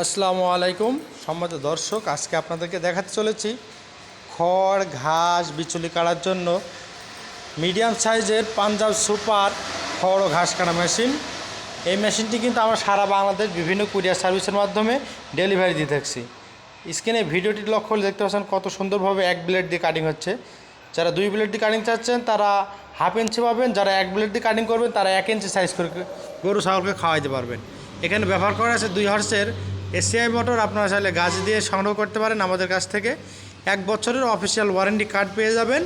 আসসালামু আলাইকুম। সম্মত দর্শক, আজকে আপনাদেরকে দেখাতে চলেছি খড়, ঘাস বিচুলি কাটার জন্য মিডিয়াম সাইজের পাঞ্জাব সুপার খড় ও ঘাস কাটা মেশিন। এই মেশিনটি কিন্তু আমরা সারা বাংলাদেশ বিভিন্ন কুরিয়ার সার্ভিসের মাধ্যমে ডেলিভারি দিয়ে থাকছি। স্ক্রিনে ভিডিওটি লক্ষ্য করলে দেখতে পাচ্ছেন কত সুন্দরভাবে এক ব্লেড দিয়ে কাটিং হচ্ছে। যারা দুই ব্লেড দিয়ে কাটিং চাচ্ছেন, তারা হাফ ইঞ্চি পাবেন, যারা এক ব্লেড দিয়ে কাটিং করবেন, তারা এক ইঞ্চি সাইজ করে গরু, ছাগলকে খাওয়াইতে পারবেন। এখানে ব্যবহার করা আছে দুই হর্সের এসিআই মোটর আপনারা চাইলে গাছ দিয়ে সংগ্রহ করতে পারেন আমাদের কাছ থেকে। এক বছরের অফিসিয়াল ওয়ারেন্টি কার্ড পেয়ে যাবেন।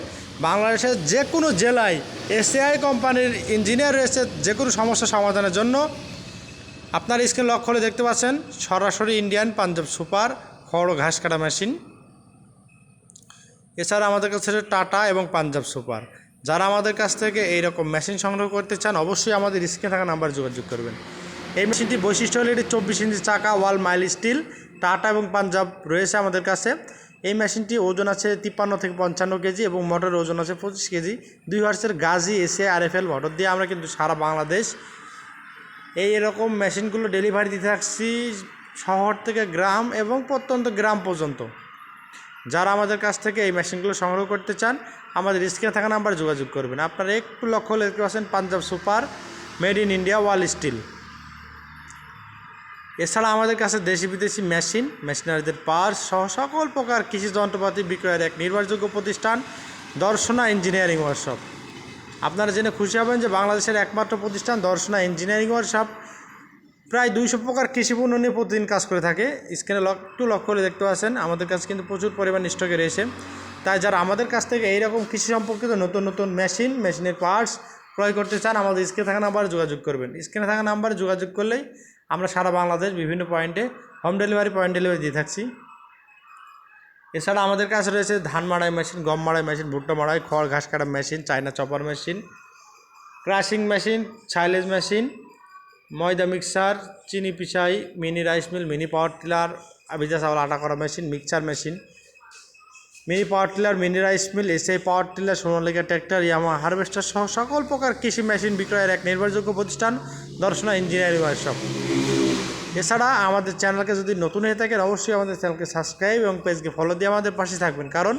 বাংলাদেশের যে কোনো জেলায় এসিআই কোম্পানির ইঞ্জিনিয়ার রয়েছে যে কোনো সমস্যা সমাধানের জন্য। আপনার স্ক্রিন লক্ষ্য হলে দেখতে পাচ্ছেন, সরাসরি ইন্ডিয়ান পাঞ্জাব সুপার খড় ঘাস কাটা মেশিন এছাড়া আমাদের কাছে টাটা এবং পাঞ্জাব সুপার যারা আমাদের কাছ থেকে এই রকম মেশিন সংগ্রহ করতে চান, অবশ্যই আমাদের স্ক্রিনে থাকা নাম্বার যোগাযোগ করবেন। এই মেশিনটির বৈশিষ্ট্য হলো এটি চব্বিশ ইঞ্চি চাকা, ওয়াল, মাইল স্টিল, টাটা এবং পাঞ্জাব রয়েছে আমাদের কাছে। এই মেশিনটি ওজন আছে তিপ্পান্ন থেকে পঞ্চান্ন কেজি এবং মোটরের ওজন আছে পঁচিশ কেজি। দুই হার্সের গাজি এসে আর এফ এল মোটর দিয়ে আমরা কিন্তু সারা বাংলাদেশ এই এরকম মেশিনগুলো ডেলিভারি দিতে থাকছি শহর থেকে গ্রাম এবং প্রত্যন্ত গ্রাম পর্যন্ত। যারা আমাদের কাছ থেকে এই মেশিনগুলো সংগ্রহ করতে চান, আমাদের স্ক্রিনে থাকা নাম্বার যোগাযোগ করবেন। আপনারা একটু লক্ষ্য পাচ্ছেন Punjab super, made in India, wall steel. এছাড়া আমাদের কাছে দেশি বিদেশি মেশিন, মেশিনারিদের পার্স সহ সকল প্রকার কৃষি যন্ত্রপাতি বিক্রয়ের এক নির্ভরযোগ্য প্রতিষ্ঠান, দর্শনা ইঞ্জিনিয়ারিং ওয়ার্কশপ আপনারা জেনে খুশি হবেন যে বাংলাদেশের একমাত্র প্রতিষ্ঠান দর্শনা ইঞ্জিনিয়ারিং ওয়ার্কশপ প্রায় দুইশো প্রকার কৃষি পণ্য নিয়ে প্রতিদিন কাজ করে থাকে। স্ক্রিনে লক একটু লক্ষ্য করে দেখতে পাচ্ছেন, আমাদের কাছে কিন্তু প্রচুর পরিমাণ স্টকে রয়েছে। তাই যারা আমাদের কাছ থেকে এইরকম কৃষি সম্পর্কিত নতুন নতুন মেশিন, মেশিনের পার্টস ক্রয় করতে চান, আমাদের স্ক্রিনে থাকা নাম্বারে যোগাযোগ করবেন। স্ক্রিনে থাকা নাম্বারে যোগাযোগ করলেই আমরা সারা বাংলাদেশ বিভিন্ন পয়েন্টে হোম ডেলিভারি পয়েন্ট ডেলিভারি দিয়ে থাকছি। এছাড়া আমাদের কাছে রয়েছে ধান মাড়াই মেশিন গম মাড়াই মেশিন ভুট্টা মাড়াই, খড়, ঘাস কাটা machine China chopper machine crushing machine silage machine ময়দা মিক্সার চিনি পিছাই mini rice mill mini power tiller আবিজা চাউল, আটা করা machine mixer machine mini power tiller mini rice mill SI power tiller Sonalika tractor ইয়ামা হারভেস্টার সহ সকল প্রকার কৃষি মেশিন বিক্রয়ের এক নির্ভরযোগ্য প্রতিষ্ঠান, দর্শনা ইঞ্জিনিয়ারিং ওয়ার্কশপ। এছাড়া আমাদের চ্যানেলকে যদি নতুন হয়ে থাকেন, অবশ্যই আমাদের চ্যানেলকে সাবস্ক্রাইব এবং পেজকে ফলো দিয়ে আমাদের পাশে থাকবেন। কারণ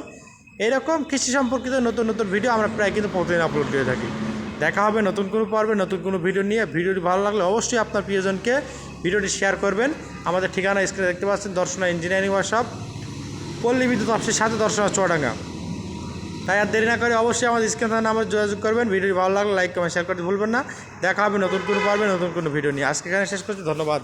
এরকম কৃষি সম্পর্কিত নতুন নতুন ভিডিও আমরা প্রায় কিন্তু প্রতিদিন আপলোড করে থাকি। দেখা হবে নতুন কোনো পর্বে, নতুন কোনো ভিডিও নিয়ে। ভিডিওটি ভালো লাগলে অবশ্যই আপনার প্রিয়জনকে ভিডিওটি শেয়ার করবেন। আমাদের ঠিকানা স্ক্রিনে দেখতে পাচ্ছেন, দর্শনা ইঞ্জিনিয়ারিং ওয়ার্কশপ। পল্লী বিদ্যুৎ অফিসের সাথে দর্শন চুয়াডাঙ্গা। তাই আর দেরি না করে অবশ্যই আমাদের স্ক্রিন নাম্বার যোগাযোগ করবেন। ভিডিওটি ভালো লাগলে লাইক, কমেন্ট শেয়ার করতে ভুলবেন না। দেখা হবে নতুন কোনো পারবে, নতুন কোনো ভিডিও নিয়ে। আজকে এখানে শেষ করছি। ধন্যবাদ।